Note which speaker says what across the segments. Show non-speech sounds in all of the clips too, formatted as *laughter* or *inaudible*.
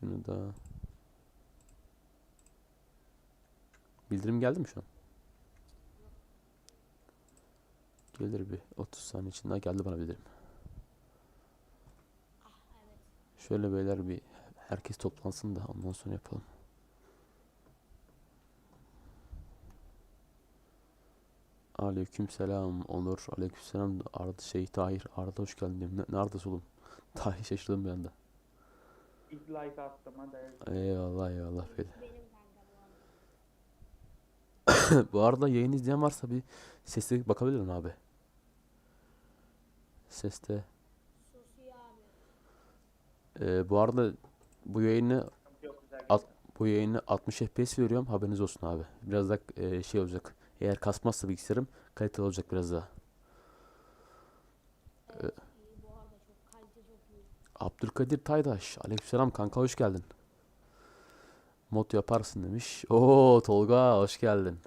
Speaker 1: Şunu da Bildirim geldi mi şu an? Gelir bir 30 saniye içinde geldi bana bildirim. Şöyle beyler bir herkes toplansın da ondan sonra yapalım. Aleyküm selam Onur. Aleyküm selam Arda şey Tahir. Arda hoş geldin neredesin oğlum? *laughs* Tahir şaşırdım bir anda.
Speaker 2: İlk like attım hadi.
Speaker 1: Eyvallah eyvallah
Speaker 3: kanka *coughs* bu arada.
Speaker 1: Yayın izleyen varsa bir sesle bakabilir mi abi? Seste. Ee, bu arada bu yayını At- bu yayını 60 FPS veriyorum. Haberiniz olsun abi. Biraz da e, şey olacak. Eğer kasmazsa bilgisayarım kaliteli olacak biraz daha.
Speaker 3: Evet, iyi bu arada çok kalite çok iyi.
Speaker 1: Abdülkadir Taydaş. Aleykümselam kanka hoş geldin. Mod yaparsın demiş. Oo Tolga hoş geldin.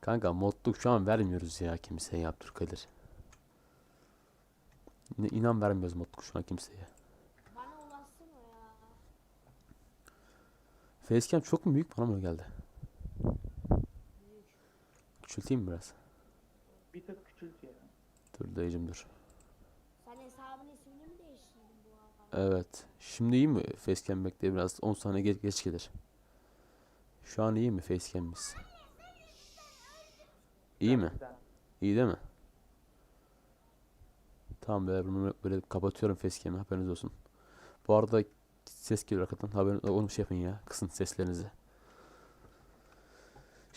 Speaker 1: Kanka modluk şu an vermiyoruz ya kimseye Abdülkadir. İn- İnan vermiyoruz modluk şu an kimseye.
Speaker 3: Bana ulaşsana ya.
Speaker 1: Facecam çok mu büyük bana mı geldi? Küçülteyim mi biraz?
Speaker 2: Bir tık küçült ya.
Speaker 1: Dur dayıcım dur.
Speaker 3: Sen hesabın ismini mi değiştirdin bu arada?
Speaker 1: Evet. Şimdi iyi mi facecam bekle biraz 10 saniye geç, geç gelir. Şu an iyi mi facecam'imiz? İyi mi? İyi değil mi? Tamam böyle, bunu böyle kapatıyorum facecam'i haberiniz olsun. Bu arada ses geliyor arkadan haberin onu şey yapın ya kısın seslerinizi.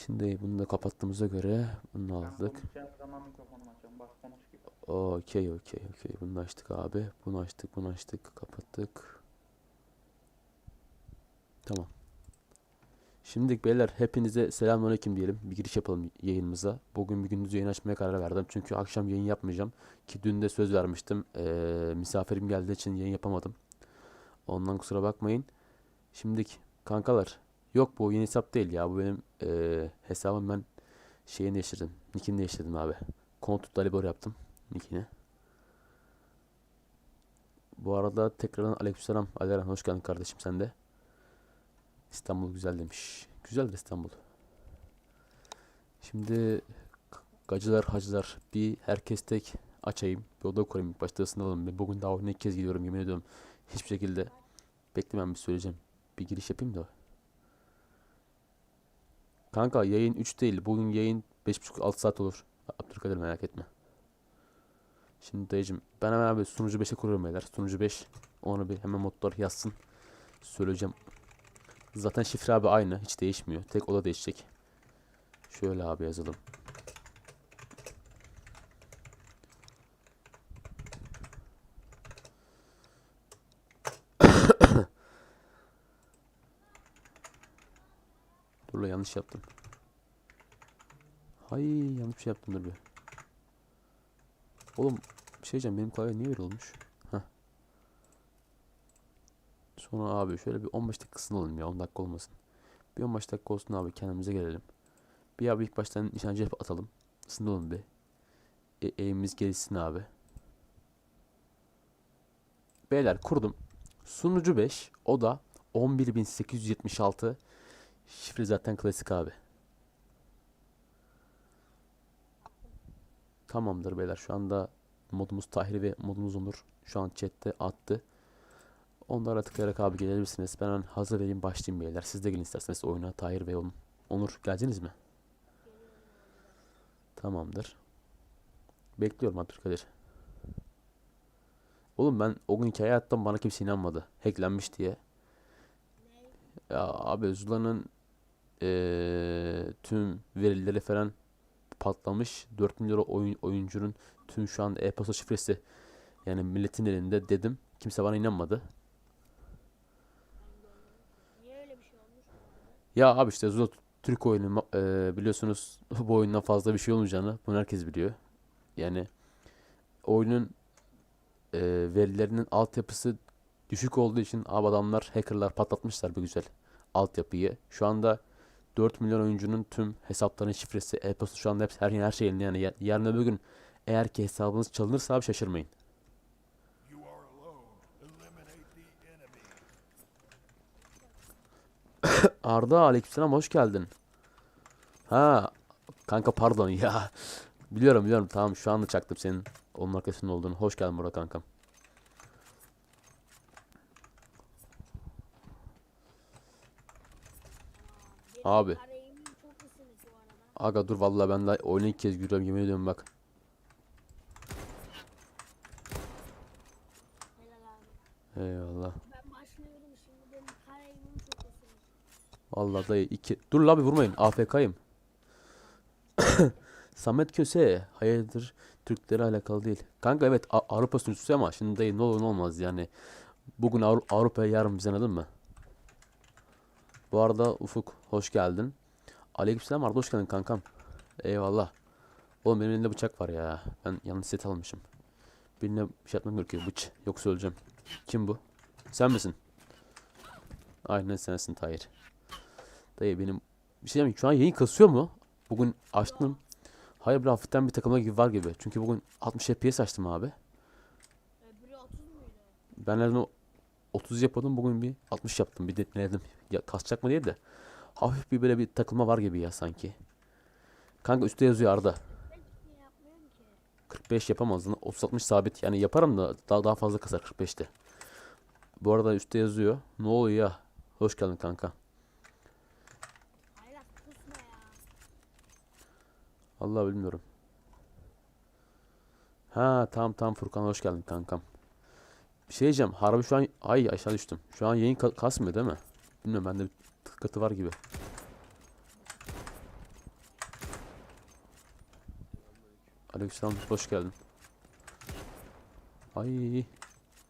Speaker 1: Şimdi bunu da kapattığımıza göre bunu aldık. Okey okey okey bunu açtık abi. Bunu açtık bunu açtık kapattık. Tamam. Şimdi beyler hepinize selamünaleyküm diyelim. Bir giriş yapalım yayınımıza. Bugün bir gündüz yayın açmaya karar verdim. Çünkü akşam yayın yapmayacağım. Ki dün de söz vermiştim. Ee, misafirim geldiği için yayın yapamadım. Ondan kusura bakmayın. Şimdilik kankalar. Yok bu yeni hesap değil ya. Bu benim ee, hesabım ben şeyini değiştirdim. Nickini değiştirdim abi. Kontut Dalibor yaptım nickini. Bu arada tekrardan aleykümselam Aleren hoş geldin kardeşim sen de. İstanbul güzel demiş. Güzeldir İstanbul. Şimdi gacılar hacılar bir herkes tek açayım. Bir oda kurayım. Başta ısınalım. Bugün daha ilk kez gidiyorum yemin ediyorum. Hiçbir şekilde beklemem bir söyleyeceğim. Bir giriş yapayım da. Kanka yayın 3 değil. Bugün yayın 5.30-6 saat olur. Abdülkadir merak etme. Şimdi dayıcım ben hemen abi sunucu 5'e kuruyorum beyler. Sunucu 5 onu bir hemen modlar yazsın. Söyleyeceğim. Zaten şifre abi aynı. Hiç değişmiyor. Tek oda değişecek. Şöyle abi yazalım. Dur la yanlış yaptım. Hay yanlış bir şey yaptım dur bir. Oğlum bir şey diyeceğim benim klavye niye öyle olmuş? Heh. Sonra abi şöyle bir 15 dakika ısınalım ya 10 dakika olmasın. Bir 15 dakika olsun abi kendimize gelelim. Bir abi ilk baştan nişancı atalım. Isınalım bir. E eğimimiz gelişsin abi. Beyler kurdum. Sunucu 5 o da 11876 şifre zaten klasik abi. Tamamdır beyler şu anda modumuz Tahir ve modumuz Onur şu an chatte attı. Onlara tıklayarak abi gelebilirsiniz. Ben hazır vereyim başlayayım beyler. Siz de gelin isterseniz oyuna Tahir ve On- Onur geleceksiniz mi? Tamamdır. Bekliyorum Abdülkadir. Oğlum ben o gün hikaye attım bana kimse inanmadı. Hacklenmiş diye. Ya abi Zula'nın eee, tüm verileri falan patlamış. 4 milyon oyun, oyuncunun tüm şu an e-posta şifresi yani milletin elinde dedim. Kimse bana inanmadı.
Speaker 3: Şey?
Speaker 1: Ya abi işte Zula Türk oyunu e, biliyorsunuz *laughs* bu oyundan fazla bir şey olmayacağını bunu herkes biliyor. Yani oyunun e, verilerinin altyapısı düşük olduğu için abi adamlar hackerlar patlatmışlar bir güzel altyapıyı. Şu anda 4 milyon oyuncunun tüm hesaplarının şifresi, e-posta şu anda hepsi her, her şey elinde yani. Ya- Yarın öbür gün eğer ki hesabınız çalınırsa abi şaşırmayın. *coughs* Arda aleykümselam hoş geldin. Ha kanka pardon ya. *laughs* Biliyorum biliyorum tamam şu anda çaktım senin onun arkasında olduğunu. Hoş geldin burada kankam. Abi. Aga dur vallahi ben de oyunu ilk kez görüyorum yemin ediyorum bak.
Speaker 3: Abi.
Speaker 1: Eyvallah. Vallahi dayı iki. Dur la bir vurmayın. AFK'yım. *coughs* Samet Köse. Hayırdır Türklere alakalı değil. Kanka evet Avrupa sunucusu ama şimdi dayı ne olur ne olmaz yani. Bugün Avru- Avrupa'ya yarın bize anladın mı? Bu arada Ufuk hoş geldin. Aleykümselam Arda hoş geldin kankam. Eyvallah. Oğlum benim elimde bıçak var ya. Ben yanlış set almışım. Birine bir şey yapmam gerekiyor. Bıç. Yoksa öleceğim. Kim bu? Sen misin? Aynen sensin Tahir. Dayı benim bir şey diyeyim? Şu an yayın kasıyor mu? Bugün açtım. Hayır bir hafiften bir takılma gibi var gibi. Çünkü bugün 60 FPS açtım abi.
Speaker 3: Öbürü 30 muydu?
Speaker 1: Ben zaman 30 yapıyordum. Bugün bir 60 yaptım. Bir denedim. Ya kasacak mı diye de. Hafif bir böyle bir takılma var gibi ya sanki. Kanka üstte yazıyor Arda.
Speaker 3: Ben niye yapmıyorum ki?
Speaker 1: 45 yapamazdın. 30-60 sabit. Yani yaparım da daha, daha fazla kasar 45'te. Bu arada üstte yazıyor. Ne oluyor ya? Hoş geldin kanka. Allah bilmiyorum. Ha tamam tamam Furkan hoş geldin kankam. Bir şey diyeceğim. Harbi şu an ay aşağı düştüm. Şu an yayın ka- kasmıyor değil mi? Bilmiyorum bende bir tıkıntı var gibi. Aleykümselam hoş geldin. Ay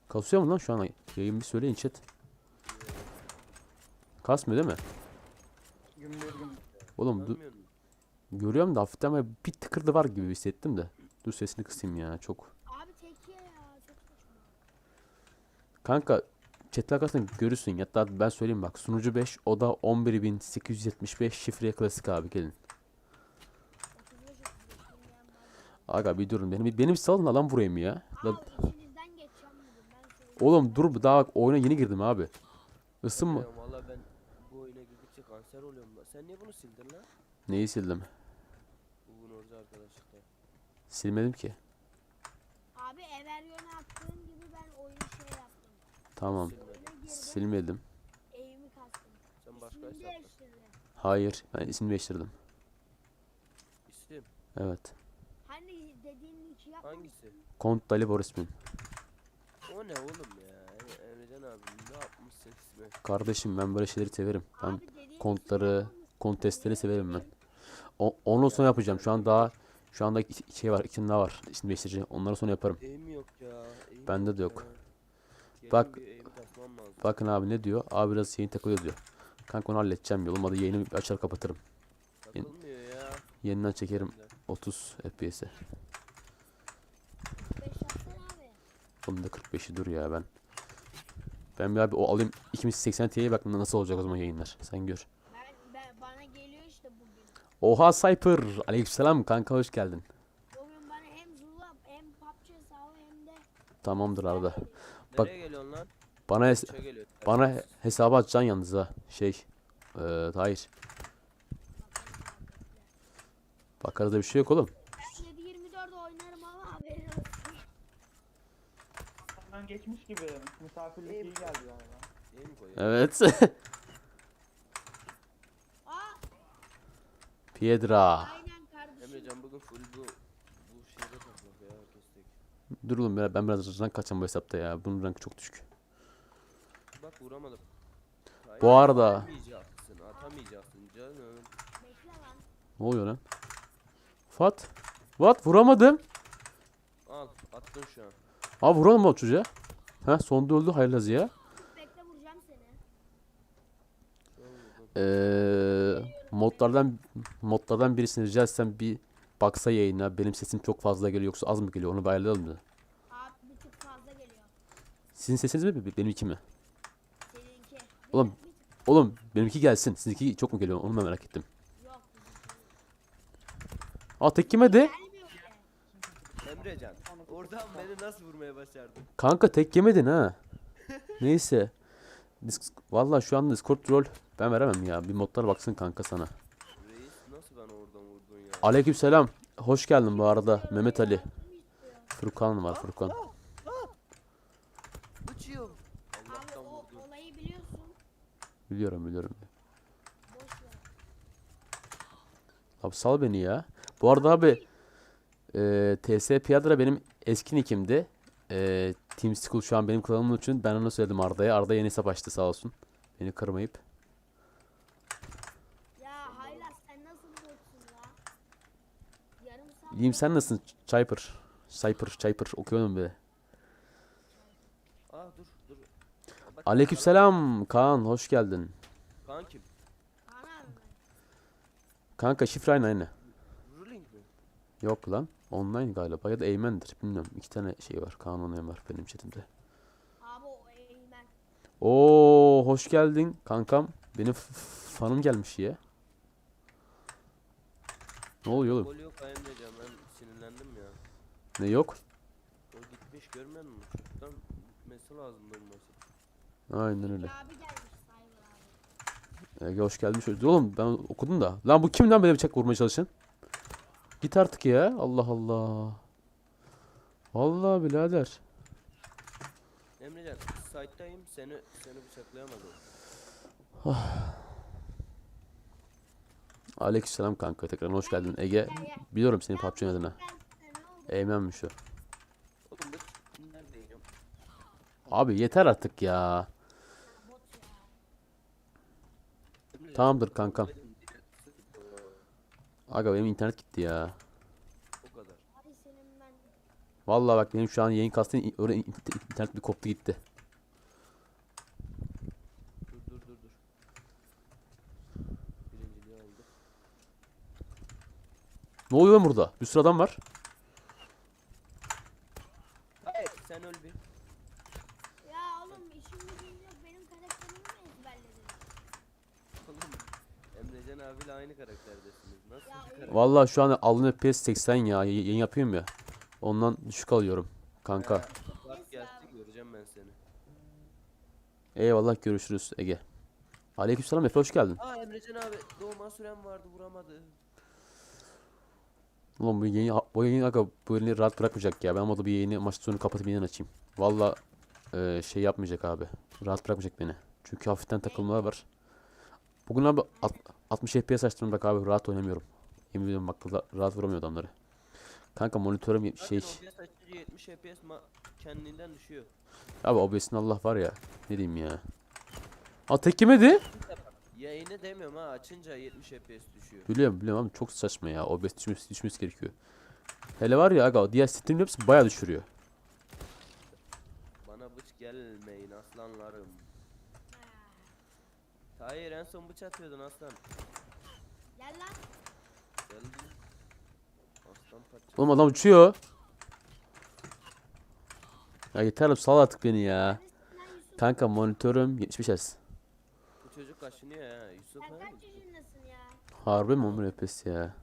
Speaker 1: kasıyor mu lan şu an yayın bir söyleyin chat. Kasmıyor değil mi? Oğlum? Görüyorum da hafiften bir tıkırdı var gibi hissettim de. Dur sesini kısayım ya çok.
Speaker 3: Abi tekiye ya çok saçma.
Speaker 1: Kanka chatler arkasında görürsün. Hatta ben söyleyeyim bak. Sunucu 5 o da 11875 şifreye klasik abi gelin.
Speaker 3: 35 35 dinleyen var.
Speaker 1: Aga bir durun benim benim salın alan vurayım ya. La-
Speaker 3: Abi
Speaker 1: oğlum dur daha bak oyuna yeni girdim abi. Isınma.
Speaker 4: Valla ben bu oyuna girdikçe kanser oluyorum. lan. Sen niye bunu sildin lan?
Speaker 1: Neyi sildim?
Speaker 4: Bugün orada arkadaşlıkta.
Speaker 1: Silmedim ki.
Speaker 3: Abi Everyon'a attığım gibi ben oyunu şey yaptım.
Speaker 1: Tamam. Silmedim.
Speaker 3: Eğimi kastım.
Speaker 4: Sen başka
Speaker 3: değiştirdim.
Speaker 1: Hayır. Ben isim değiştirdim.
Speaker 4: İsim.
Speaker 1: Evet.
Speaker 3: Hani dediğin iki yapmamışsın.
Speaker 4: Hangisi?
Speaker 1: Kont Dali Borismin.
Speaker 4: O ne oğlum ya? Em- Emrecan abi ne yapmışsın ismi?
Speaker 1: Kardeşim ben böyle şeyleri severim. Ben
Speaker 3: Abi dediğin
Speaker 1: kontları, kontestleri severim ben. O, ondan sonra yapacağım. Şu an daha şu anda iki, şey var, iki daha var. İsim değiştirici. Onları sonra yaparım.
Speaker 4: Eğim yok ya. Eğim
Speaker 1: Bende de yok.
Speaker 4: ya.
Speaker 1: Bak-. Bakın abi ne diyor? Abi biraz yayın takılıyor diyor. Kanka onu halledeceğim ya. Olmadı yayını açar kapatırım.
Speaker 4: Takılmıyor ya.
Speaker 1: Yeniden çekerim 30 FPS'e.
Speaker 3: 45 yapsana abi.
Speaker 1: Onun da 45'i dur ya ben. Ben bir abi o alayım 2080 Ti'ye bak nasıl olacak o zaman yayınlar. Sen gör.
Speaker 3: Ben, ben bana geliyor işte bugün.
Speaker 1: Oha Cyper. Aleykümselam kanka hoş geldin.
Speaker 3: Bugün bana hem Zula hem PUBG hesabı hem de
Speaker 1: Tamamdır Arda. Bak-
Speaker 4: Nereye geliyorsun lan?
Speaker 1: Bana hes-
Speaker 4: geliyor?
Speaker 1: bana he- hesabı açacaksın yalnız ha. Şey. Eee hayır. Bakarız da bir şey yok oğlum.
Speaker 3: ben 7-24 oynarım ama haberin olsun.
Speaker 2: Senden geçmiş gibi. Misafirlik iyi geldi galiba.
Speaker 1: Evet.
Speaker 3: Aa *laughs*
Speaker 1: Piedra.
Speaker 3: aynen kardeşim.
Speaker 4: Emrecan bugün full bu bu şeyde takmak ya kestik.
Speaker 1: Dur oğlum ben ben biraz rank kaçacağım bu hesapta ya. Bunun rankı çok düşük.
Speaker 4: Bak vuramadım. Hayır,
Speaker 1: Bu arada-
Speaker 4: Atamayacaksın, atamayacaksın canım.
Speaker 3: Bekle lan.
Speaker 1: Ne oluyor lan? Fat. What? Vuramadım.
Speaker 4: Al, attın şu an.
Speaker 1: Abi vuralım mı o çocuğa? Ha sonda öldü hayırlısı ya.
Speaker 3: Bekle vuracağım seni.
Speaker 1: Eee modlardan modlardan birisini rica etsem bir baksa yayına. Benim sesim çok fazla geliyor yoksa az mı geliyor onu bir ayarlayalım da.
Speaker 3: Abi bir tık fazla geliyor.
Speaker 1: Sizin sesiniz mi benimki mi?
Speaker 3: Seninki.
Speaker 1: Oğlum. Oğlum benimki gelsin. Sizinki çok mu geliyor onu ben merak ettim.
Speaker 3: Yok.
Speaker 1: Aa tek yemedi.
Speaker 4: Emrecan, oradan beni nasıl vurmaya başardın?
Speaker 1: Kanka tek yemedin ha. Neyse. Disk Vallahi şu anda Discord rol ben veremem ya. Bir modlar baksın kanka sana.
Speaker 4: Reis nasıl bana oradan vurdun ya?
Speaker 1: Aleykümselam. Hoş geldin bu arada Mehmet Ali. Furkan var Furkan.
Speaker 4: Uçuyorum.
Speaker 3: Abi
Speaker 4: Allah'tan
Speaker 3: o
Speaker 4: vurdun.
Speaker 3: olayı biliyorsun.
Speaker 1: Biliyorum biliyorum. Abi sal beni ya. Bu arada abi e, TS Piyadra benim eski nickimdi. E, Team School şu an benim kanalım için ben ona söyledim Arda'ya. Arda yeni hesap açtı sağ olsun. Beni kırmayıp.
Speaker 3: Ya Haylas sen nasıl botsun la? Yarım saat.
Speaker 1: İyiyim sen nasılsın? Cyper. Cyper, Cyper okuyorum be.
Speaker 4: Aa dur dur. Bak,
Speaker 1: Aleykümselam Kaan hoş geldin.
Speaker 4: Kaan kim?
Speaker 1: Kanka şifre aynı aynı.
Speaker 4: Ruling mi?
Speaker 1: Yok lan. Online galiba ya da Eymen'dir. Bilmiyorum. İki tane şey var. Kaan online var benim chatimde.
Speaker 3: Abi o eğmen.
Speaker 1: Oo hoş geldin kankam. Benim fanım gelmiş ya. Ne oluyor oğlum?
Speaker 4: Gol yok.
Speaker 1: Ne yok?
Speaker 4: O gitmiş görmüyor musun? Çocuktan gitmesi lazım durması.
Speaker 1: Aynen öyle.
Speaker 3: Abi gelmiş Cyber abi.
Speaker 1: Ege hoş gelmiş. Oğlum ben okudum da. Lan bu kim lan böyle bıçak vurmaya çalışan? Git artık ya. Allah Allah. Vallahi birader.
Speaker 4: Emrecan site'dayım seni seni bıçaklayamadım.
Speaker 1: Aleykümselam kanka. Tekrar hoş geldin. Ege. Biliyorum senin PUBG oynadığını. Eymenmiş o. Abi yeter artık ya. Tamamdır kankam. Aga benim internet gitti ya. Vallahi bak benim şu an yayın oraya in- internet bir koptu gitti.
Speaker 4: Dur dur dur dur. Birinciliği aldık.
Speaker 1: Ne oluyor burada? Bir sürü adam var.
Speaker 4: Hayır sen öl bir.
Speaker 3: Ya oğlum işim gücüm yok benim karakterimi mi ezberledin?
Speaker 4: Oğlum Emrecan abiyle aynı karakterdesiniz. Nasıl bir karakter?
Speaker 1: Vallahi şu an aldığım FPS 80 ya. Y- yayın yapıyorum ya. Ondan düşük alıyorum. Kanka.
Speaker 4: Bak gelsin göreceğim ben seni.
Speaker 1: Eyvallah görüşürüz Ege. Aleykümselam Efe hoş geldin.
Speaker 4: Aa Emrecan abi doğma süren vardı vuramadı.
Speaker 1: Ulan bu yayın, bu yayın aga bu yayını rahat bırakmayacak ya. Ben olmadı bir yayını maç sonu kapatıp yeniden açayım. Vallahi eee, şey yapmayacak abi. Rahat bırakmayacak beni. Çünkü hafiften takılmalar var. Bugün abi alt- 60 FPS açtım bak abi rahat oynamıyorum. Yemin ediyorum bak ra- rahat vuramıyor adamları. Kanka monitörüm şey
Speaker 4: OBS açınca 70 FPS kendinden düşüyor.
Speaker 1: abi OBS'in Allah var ya. Ne diyeyim ya. Aa tek yemedi.
Speaker 4: Yayını demiyorum ha açınca 70 FPS düşüyor.
Speaker 1: Biliyorum biliyorum ama çok saçma ya. OBS düşmesi, düşmesi gerekiyor. Hele var ya aga diğer Steam hepsi bayağı düşürüyor.
Speaker 4: Bana bıç gelmeyin aslanlarım.
Speaker 3: Ha.
Speaker 4: Hayır en son bıç atıyordun aslan.
Speaker 3: Gel lan.
Speaker 4: Geldi. Aslan parçası.
Speaker 1: Oğlum adam uçuyor. Ya yeter oğlum sal artık beni ya.
Speaker 3: Lan Yusuf?
Speaker 1: Kanka monitörüm 75 Hz.
Speaker 4: Bu çocuk kaşınıyor ya Yusuf
Speaker 3: Sen
Speaker 4: ha.
Speaker 3: kaç yaşındasın ya?
Speaker 1: Harbi mi 11 FPS ya?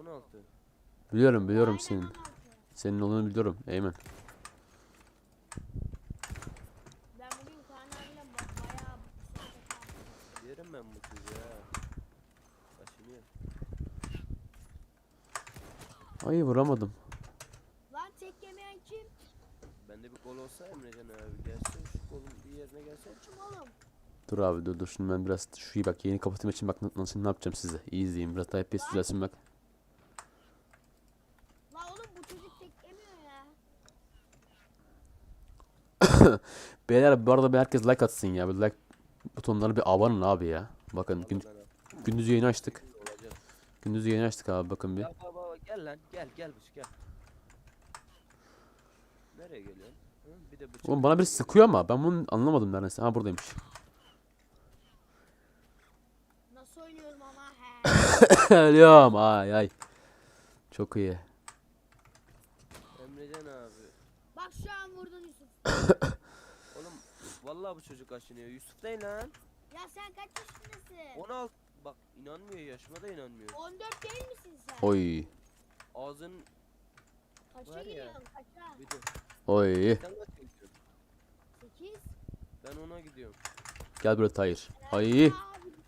Speaker 4: 16.
Speaker 1: Biliyorum biliyorum
Speaker 3: Aynen
Speaker 1: senin.
Speaker 3: 16.
Speaker 1: Senin olduğunu biliyorum. Eymen.
Speaker 3: Ben bugün Kaan abiyle ba- bayağı sohbet yaptım.
Speaker 4: Yerim ben bu çocuğu ha. Kaşınıyor.
Speaker 1: Ay vuramadım.
Speaker 3: Lan tek yemeyen kim?
Speaker 4: Bende bir gol olsa Emrecan abi gelse şu kolun bir yerine gelse.
Speaker 3: Kim oğlum?
Speaker 1: Dur abi dur dur şimdi ben biraz şu bak yeni kapatayım için bak na- nasıl ne yapacağım size. İyi izleyin biraz daha FPS düzelsin bak.
Speaker 3: La oğlum bu çocuk tek yemiyor ya. *coughs*
Speaker 1: Beyler bu arada bir herkes like atsın ya. Bir like butonlarına bir abanın abi ya. Bakın gün, gündüz yayını açtık. Gündüz yayını açtık abi bakın bir.
Speaker 4: Ya lan gel gel bıç gel. Nereye geliyorsun? Hı? Bir de bıçak.
Speaker 1: Oğlum bana bir sıkıyor ama ben bunu anlamadım neredeyse. Ha buradaymış.
Speaker 3: Nasıl oynuyorum ama he. *coughs*
Speaker 1: Ölüyorum ay ay. Çok iyi.
Speaker 4: Emrecan abi.
Speaker 3: Bak şu an vurdun Yusuf. *coughs*
Speaker 4: Oğlum vallahi bu çocuk kaşınıyor. Yusuf değil lan.
Speaker 3: Ya sen kaç yaşındasın?
Speaker 4: 16 bak inanmıyor yaşıma da inanmıyor.
Speaker 3: 14 değil misin sen?
Speaker 1: Oy.
Speaker 4: Ağzın
Speaker 3: Kaça
Speaker 4: var ya.
Speaker 3: kaça?
Speaker 4: bir de
Speaker 1: Oy.
Speaker 4: sen kaç yaşıyorsun?
Speaker 3: 8.
Speaker 4: Ben ona gidiyorum.
Speaker 1: Gel buraya Tahir. Ay.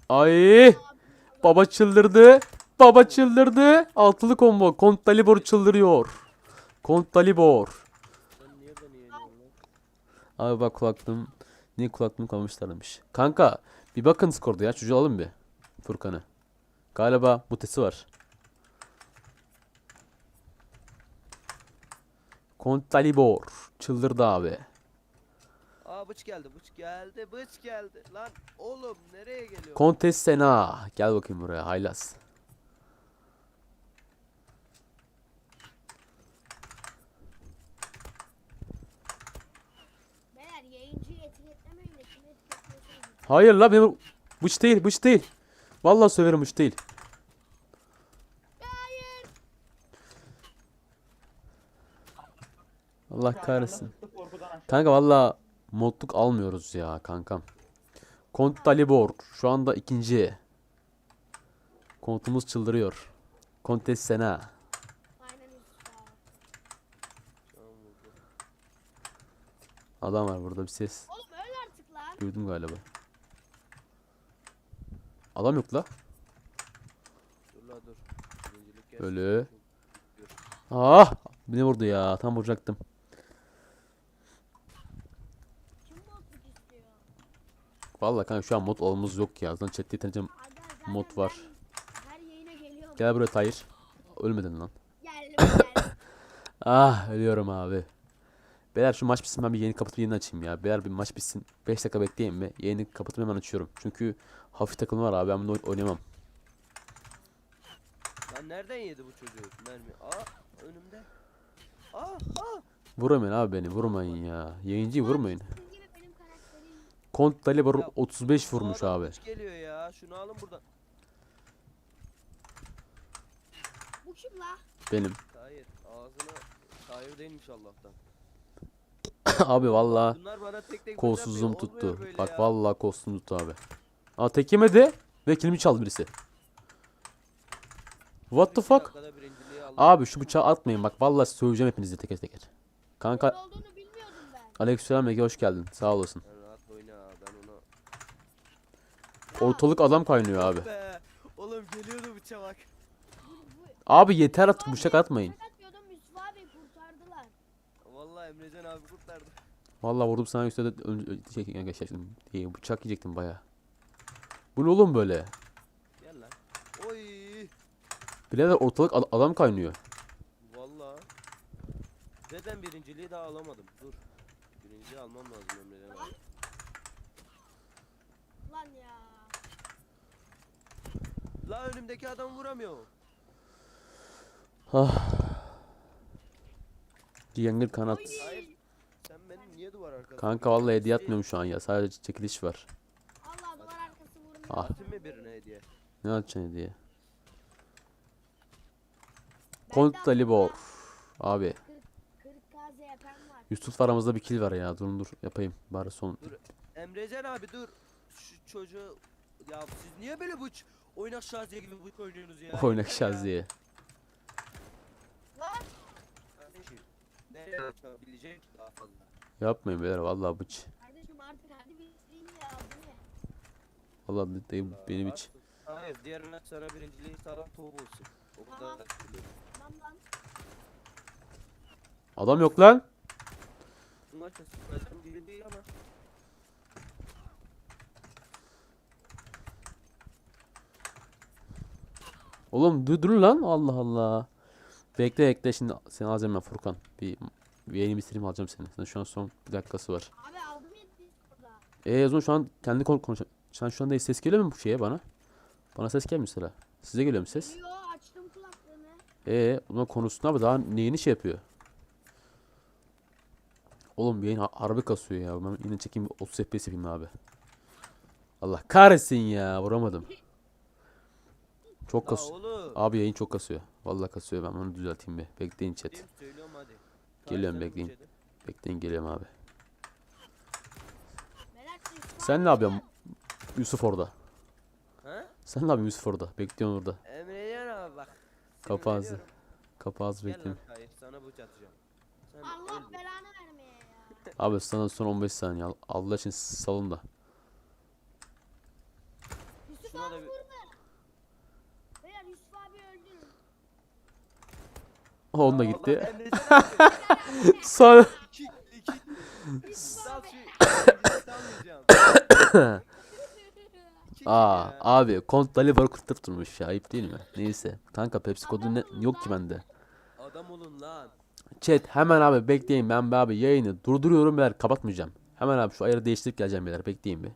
Speaker 1: Ay. Baba çıldırdı. Baba çıldırdı. Altılı combo. Kont Dalibor çıldırıyor. Kont Dalibor.
Speaker 4: Sen niye beni yeniyorsun lan?
Speaker 1: Abi bak kulaklığım. Niye kulaklığımı kalmışlarmış. Kanka bir bakın skorda ya. Çocuğu alın bir. Furkan'ı. Galiba mutesi var. Kont Dalibor. Çıldırdı abi.
Speaker 4: Aa bıç geldi bıç geldi bıç geldi. Lan oğlum nereye geliyor?
Speaker 1: Kontes Sena. Gel bakayım buraya haylaz. Hayır la benim bıç değil bıç değil. Vallahi söverim bıç değil. Allah kahretsin. Kanka valla modluk almıyoruz ya kankam. Kont Dalibor şu anda ikinci. Kontumuz çıldırıyor. Kontes Sena. Adam var burada bir ses.
Speaker 3: Oğlum öl artık lan.
Speaker 1: Duydum galiba. Adam yok la.
Speaker 4: Dur la dur. Birincilik gelsin.
Speaker 1: Ölü. Ah! Beni vurdu ya. Tam vuracaktım. Valla kanka şu an mod olmamız yok ya. Zaten chatte yeterince Mod var. Gel buraya Tahir. Ölmedin lan.
Speaker 3: Geldim geldim. *laughs*
Speaker 1: Ah ölüyorum abi. Beyler şu maç bitsin ben bir yayını kapatıp yeniden açayım ya. Beyler bir maç bitsin. 5 dakika bekleyin mi? Yayını kapatıp hemen açıyorum. Çünkü hafif takılma var abi. Ben bunu oyn- oynayamam.
Speaker 4: Lan nereden yedi bu çocuğu mermi? Aa önümde. Aa aa.
Speaker 1: Vurmayın abi beni. Vurmayın ya. Yayıncıyı vurmayın.
Speaker 3: Sizin gibi benim karakterim.
Speaker 1: Kont Dalibor
Speaker 4: Ya,
Speaker 1: 35
Speaker 4: Bu
Speaker 1: vurmuş abi.
Speaker 4: geliyor ya. Şunu alın buradan.
Speaker 3: Bu kim la?
Speaker 1: Benim.
Speaker 4: Hayır ağzına hayır değilmiş Allah'tan. *coughs*
Speaker 1: abi valla kolsuzluğum tuttu. Bak
Speaker 4: ya.
Speaker 1: valla kolsuzluğum tuttu abi. Aa tek yemedi. Ve kilimi çaldı birisi. What the fuck? Abi şu bıçağı atmayın. Bak valla söyleyeceğim hepinizi teker teker. Kanka
Speaker 3: Böyle olduğunu bilmiyordum ben.
Speaker 1: Aleykümselam Ege hoş geldin. Sağ olasın.
Speaker 4: Sen rahat oyna ben ona.
Speaker 1: Ortalık adam kaynıyor abi.
Speaker 4: Be, oğlum geliyordu bıçağa bak.
Speaker 1: Abi yeter artık bıçak atmayın.
Speaker 3: Bıçak atıyordum Yusuf abi kurtardılar.
Speaker 4: Vallahi Emrecan abi kurtardı.
Speaker 1: Vallahi vurdum sana üstte de önce şey, arkadaşlar şimdi iyi, bıçak yiyecektim baya. Bu ne oğlum böyle?
Speaker 4: Gel lan. Oy.
Speaker 1: Birader ortalık ad- adam kaynıyor.
Speaker 4: Vallahi. Neden birinciliği daha alamadım? Dur. Birinciliği almam lazım Emrecan abi.
Speaker 3: Lan ya.
Speaker 4: La önümdeki adam vuramıyor.
Speaker 1: Yangır kanat.
Speaker 4: Hayır. Sen benim niye duvar arkasında?
Speaker 1: Kanka vallahi hediye atmıyorum şu an ya. Sadece çekiliş var.
Speaker 3: Allah duvar arkası vurmuyor.
Speaker 1: Ah.
Speaker 4: Atayım mı birine hediye?
Speaker 1: Ne atacaksın hediye? Kont Dalibor. Abi
Speaker 3: 40 40 KZP'm var.
Speaker 1: Yusuf aramızda bir kill var ya. Dur dur yapayım. Bari son.
Speaker 4: Emrecan abi dur. Şu çocuğu... Ya siz niye böyle bıç... Oynak şaziye gibi bıç oynuyorsunuz ya?
Speaker 1: Oynak
Speaker 4: ya.
Speaker 1: şaziye.
Speaker 3: Lan
Speaker 4: Kardeşim. Nereye atabilecek ki daha fazla?
Speaker 1: Yapmayın beyler vallahi bıç.
Speaker 3: kardeşim artık hadi bitireyim ye.
Speaker 1: Vallahi dayım benim hiç.
Speaker 4: Hayır diğer maç sana birinciliği sağlam top olsun. O kadar da.
Speaker 3: Tamam lan.
Speaker 1: Adam yok lan.
Speaker 4: Bu sıkılacağım gibi değil ama.
Speaker 1: Oğlum dur, dur lan. Allah Allah. Bekle bekle şimdi seni alacağım ben Furkan. Bir, bir yayını bitireyim alacağım seni. Sen şu an son bir dakikası var.
Speaker 3: Abi aldım yetti burada.
Speaker 1: Eee zaman şu an kendi kon konuş. Sen şu anda ses geliyor mu bu şeye bana? Bana ses gelmiyor mesela. Size geliyor mu ses?
Speaker 3: Yo açtım kulaklığını.
Speaker 1: Eee zaman konusunda abi daha neyini şey yapıyor? Oğlum yayın ha- harbi kasıyor ya. Ben yine çekeyim 30 FPS yapayım abi. Allah kahretsin ya vuramadım. *laughs* Çok kas. Abi yayın çok kasıyor. Vallahi kasıyor ben onu düzelteyim bir. Bekleyin chat. Geliyorum, bekleyin. Bekleyin geliyorum abi. Sen ne yapıyorsun Yusuf orada?
Speaker 4: Ha?
Speaker 1: Sen ne yapıyorsun Yusuf orada? Bekliyorsun orada.
Speaker 4: Emrecan abi bak.
Speaker 1: Kapı ağzı. Kapı ağzı bekliyorum.
Speaker 4: hayır sana bıç atacağım. Sen
Speaker 3: Allah belanı vermeye ya.
Speaker 1: Abi sana son 15 saniye al- Allah için salın da.
Speaker 3: Yusuf
Speaker 4: Şuna
Speaker 3: abi
Speaker 4: da bir-
Speaker 3: vurma. Beyler Yusuf abi öldürün.
Speaker 1: Onun da
Speaker 4: Allah
Speaker 1: gitti.
Speaker 4: ben de sen abi.
Speaker 1: Son
Speaker 4: İki, iki.
Speaker 3: Yusuf
Speaker 4: Sal
Speaker 3: abi.
Speaker 4: şu. İngiliz *laughs* salmayacağım. İki *coughs*
Speaker 1: Aa abi Kont Dalivar kurtartmış ya ayıp değil mi? Neyse. Kanka Pepsi kodu ne, yok ki bende.
Speaker 4: Adam olun lan.
Speaker 1: Chat hemen abi bekleyin ben bir abi yayını durduruyorum beyler kapatmayacağım. Hemen abi şu ayarı değiştirip geleceğim beyler bekleyin bir.